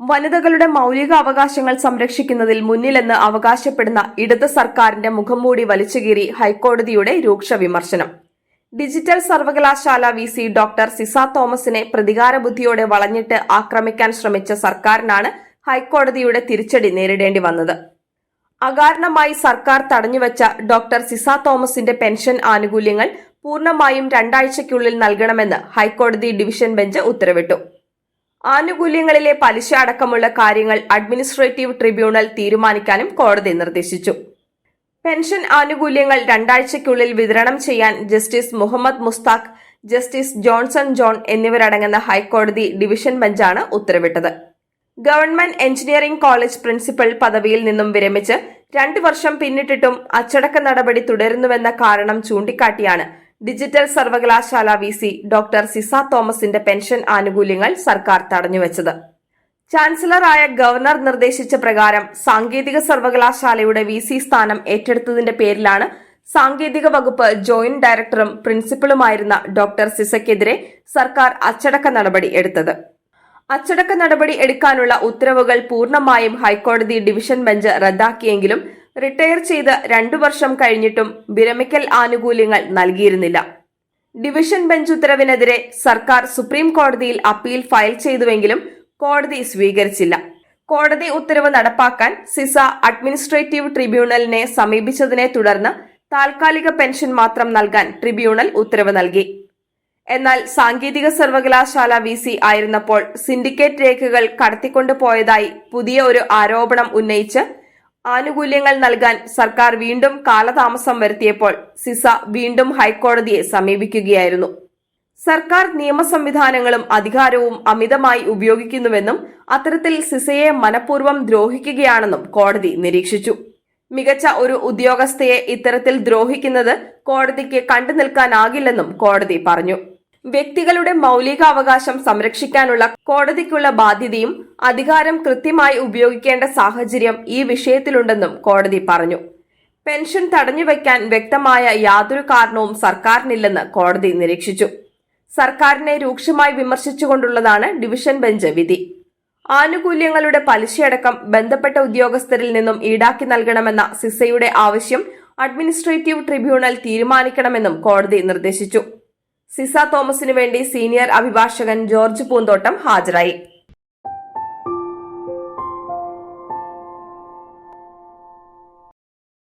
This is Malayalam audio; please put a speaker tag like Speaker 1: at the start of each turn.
Speaker 1: വനിതകളുടെ മൗലിക അവകാശങ്ങൾ സംരക്ഷിക്കുന്നതിൽ മുന്നിലെന്ന് അവകാശപ്പെടുന്ന ഇടത് സർക്കാരിന്റെ മുഖംമൂടി വലിച്ചുകീറി ഹൈക്കോടതിയുടെ രൂക്ഷ വിമർശനം. ഡിജിറ്റൽ സർവകലാശാല വി സി ഡോക്ടർ സിസ തോമസിനെ പ്രതികാരബുദ്ധിയോടെ വളഞ്ഞിട്ട് ആക്രമിക്കാൻ ശ്രമിച്ച സർക്കാരിനാണ് ഹൈക്കോടതിയുടെ തിരിച്ചടി നേരിടേണ്ടി വന്നത്. അകാരണമായി സർക്കാർ തടഞ്ഞുവച്ച ഡോക്ടർ സിസ തോമസിന്റെ പെൻഷൻ ആനുകൂല്യങ്ങൾ പൂർണമായും രണ്ടാഴ്ചയ്ക്കുള്ളിൽ നൽകണമെന്ന് ഹൈക്കോടതി ഡിവിഷൻ ബെഞ്ച് ഉത്തരവിട്ടു. ആനുകൂല്യങ്ങളിലെ പലിശ അടക്കമുള്ള കാര്യങ്ങൾ അഡ്മിനിസ്ട്രേറ്റീവ് ട്രിബ്യൂണൽ തീരുമാനിക്കാനും കോടതി നിർദ്ദേശിച്ചു. പെൻഷൻ ആനുകൂല്യങ്ങൾ രണ്ടാഴ്ചയ്ക്കുള്ളിൽ വിതരണം ചെയ്യാൻ ജസ്റ്റിസ് മുഹമ്മദ് മുസ്താഖ് ജസ്റ്റിസ് ജോൺസൺ ജോൺ എന്നിവരടങ്ങുന്ന ഹൈക്കോടതി ഡിവിഷൻ ബെഞ്ചാണ് ഉത്തരവിട്ടത്. ഗവൺമെന്റ് എഞ്ചിനീയറിംഗ് കോളേജ് പ്രിൻസിപ്പൽ പദവിയിൽ നിന്നും വിരമിച്ച് രണ്ടു വർഷം പിന്നിട്ടിട്ടും അച്ചടക്ക നടപടി തുടരുന്നുവെന്ന കാരണം ചൂണ്ടിക്കാട്ടിയാണ് ഡിജിറ്റൽ സർവകലാശാല വി സി ഡോക്ടർ സിസ തോമസിന്റെ പെൻഷൻ ആനുകൂല്യങ്ങൾ സർക്കാർ തടഞ്ഞുവച്ചത്. ചാൻസലറായ ഗവർണർ നിർദ്ദേശിച്ച പ്രകാരം സാങ്കേതിക സർവകലാശാലയുടെ വി സി സ്ഥാനം ഏറ്റെടുത്തതിന്റെ പേരിലാണ് സാങ്കേതിക വകുപ്പ് ജോയിന്റ് ഡയറക്ടറും പ്രിൻസിപ്പളുമായിരുന്ന ഡോക്ടർ സിസയ്ക്കെതിരെ സർക്കാർ അച്ചടക്ക നടപടി എടുത്തത്. അച്ചടക്ക നടപടി എടുക്കാനുള്ള ഉത്തരവുകൾ പൂർണമായും ഹൈക്കോടതി ഡിവിഷൻ ബെഞ്ച് റദ്ദാക്കിയെങ്കിലും റിട്ടയർ ചെയ്ത് രണ്ടു വർഷം കഴിഞ്ഞിട്ടും വിരമിക്കൽ ആനുകൂല്യങ്ങൾ നൽകിയിരുന്നില്ല. ഡിവിഷൻ ബെഞ്ച് ഉത്തരവിനെതിരെ സർക്കാർ സുപ്രീം കോടതിയിൽ അപ്പീൽ ഫയൽ ചെയ്തുവെങ്കിലും കോടതി സ്വീകരിച്ചില്ല. കോടതി ഉത്തരവ് നടപ്പാക്കാൻ സിസ അഡ്മിനിസ്ട്രേറ്റീവ് ട്രിബ്യൂണലിനെ സമീപിച്ചതിനെ തുടർന്ന് താൽക്കാലിക പെൻഷൻ മാത്രം നൽകാൻ ട്രിബ്യൂണൽ ഉത്തരവ് നൽകി. എന്നാൽ സാങ്കേതിക സർവകലാശാല വി സി ആയിരുന്നപ്പോൾ സിൻഡിക്കേറ്റ് രേഖകൾ കടത്തിക്കൊണ്ടുപോയതായി പുതിയ ഒരു ആരോപണം ഉന്നയിച്ച് ആനുകൂല്യങ്ങൾ നൽകാൻ സർക്കാർ വീണ്ടും കാലതാമസം വരുത്തിയപ്പോൾ സിസ വീണ്ടും ഹൈക്കോടതിയെ സമീപിക്കുകയായിരുന്നു. സർക്കാർ നിയമ സംവിധാനങ്ങളും അധികാരവും അമിതമായി ഉപയോഗിക്കുന്നുവെന്നും അത്തരത്തിൽ സിസയെ മനഃപൂർവം ദ്രോഹിക്കുകയാണെന്നും കോടതി നിരീക്ഷിച്ചു. മികച്ച ഒരു ഉദ്യോഗസ്ഥയെ ഇത്തരത്തിൽ ദ്രോഹിക്കുന്നത് കോടതിക്ക് കണ്ടു നിൽക്കാനാകില്ലെന്നും കോടതി പറഞ്ഞു. വ്യക്തികളുടെ മൗലികാവകാശം സംരക്ഷിക്കാനുള്ള കോടതിക്കുള്ള ബാധ്യതയും അധികാരം കൃത്യമായി ഉപയോഗിക്കേണ്ട സാഹചര്യം ഈ വിഷയത്തിലുണ്ടെന്നും കോടതി പറഞ്ഞു. പെൻഷൻ തടഞ്ഞുവെക്കാൻ വ്യക്തമായ യാതൊരു കാരണവും സർക്കാരിനില്ലെന്ന് കോടതി നിരീക്ഷിച്ചു. സർക്കാരിനെ രൂക്ഷമായി വിമർശിച്ചുകൊണ്ടുള്ളതാണ് ഡിവിഷൻ ബെഞ്ച് വിധി. ആനുകൂല്യങ്ങളുടെ പലിശയടക്കം ബന്ധപ്പെട്ട ഉദ്യോഗസ്ഥരിൽ നിന്നും ഈടാക്കി നൽകണമെന്ന സിസയുടെ ആവശ്യം അഡ്മിനിസ്ട്രേറ്റീവ് ട്രിബ്യൂണൽ തീരുമാനിക്കണമെന്നും കോടതി നിർദ്ദേശിച്ചു. സിസ തോമസിനു വേണ്ടി സീനിയർ അഭിഭാഷകൻ ജോർജ് പൂന്തോട്ടം ഹാജരായി